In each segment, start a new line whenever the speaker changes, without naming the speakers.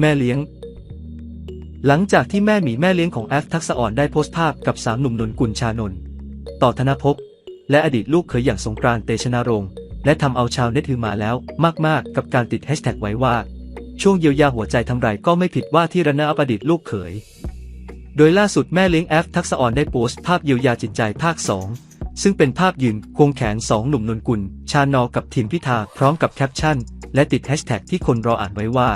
แม่เลี้ยง หลังจากที่แม่หมีแม่เลี้ยงของแอฟทักษะอ่อนได้โพสต์ภาพกับสามหนุ่มนนกุลชานนท์ต่อธนภพและอดีตลูกเขยอย่างสงกรานต์เตชะนารงค์และทำเอาชาวเน็ตฮือมาแล้วมาก ๆ กับการติดแฮชแท็กไว้ว่า ช่วงเยียวยาหัวใจทำไรก็ไม่ผิดว่าที่ระนาบอดีตลูกเขย โดยล่าสุดแม่เลี้ยงแอฟทักษะอ่อนได้โพสต์ภาพเยียวยาจิตใจภาค 2 ซึ่งเป็นภาพยืนควงแขนสองหนุ่มนนกุล ชานอกับทีมพิธาพร้อมกับแคปชั่น และติดแฮชแท็กที่คนรออ่านไว้ว่า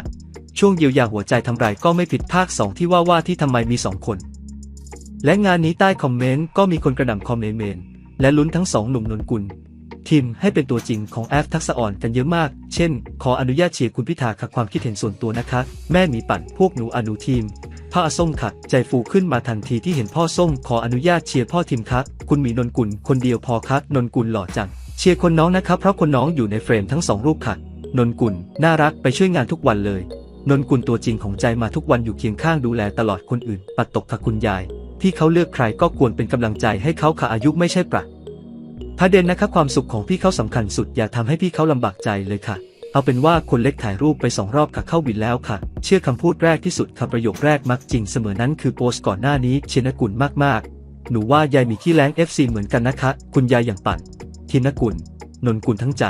ช่วงเยียวยาหัวใจทำไรก็ไม่ผิดภาค 2 ที่ว่าว่าที่ทำไมมีสองคน และงานนี้ใต้คอมเมนต์ก็มีคนกระหน่ำคอมเมนต์และลุ้นทั้งสองหนุ่มนนกุลทีมให้เป็นตัวจริงของแอฟทักษะอ่อนกันเยอะมาก เช่น ขออนุญาตเชียร์คุณพิธาค่ะความคิดเห็นส่วนตัวนะคะ แม่หมีปั่นพวกหนูอนุทีมพ่อส้มค่ะ ใจฟูขึ้นมาทันทีที่เห็นพ่อส้ม ขออนุญาตเชียร์พ่อทีมครับคุณหมีนนกุลคนเดียวพอครับนนกุลหล่อจัง เชียร์คนน้องนะครับเพราะคนน้องอยู่ในเฟรมทั้งสองรูปค่ะนนกุลน่ารักไปช่วยงานทุกวันเลย นนกุลตัวจริงของใจมาทุกวันอยู่เคียงข้างดูแลตลอดคนอื่น ปัดตกค่ะคุณยาย ที่เขาเลือกใครก็ควรเป็นกำลังใจให้เขาค่ะอายุไม่ใช่ประประเด็นนะคะความสุขของพี่เขาสำคัญสุด อย่าทำให้พี่เขาลำบากใจเลยค่ะ เอาเป็นว่าคนเล็กถ่ายรูปไปสองรอบค่ะเข้าบินแล้วค่ะ เชื่อคำพูดแรกที่สุดค่ะประโยคแรกมักจริงเสมอนั้นคือโพสก่อนหน้านี้เชนกุลมากๆ หนูว่ายายมีขี้แรง FC เหมือนกันนะคะ คุณยายอย่างปั่นทินกุลนนกุลทั้งใจ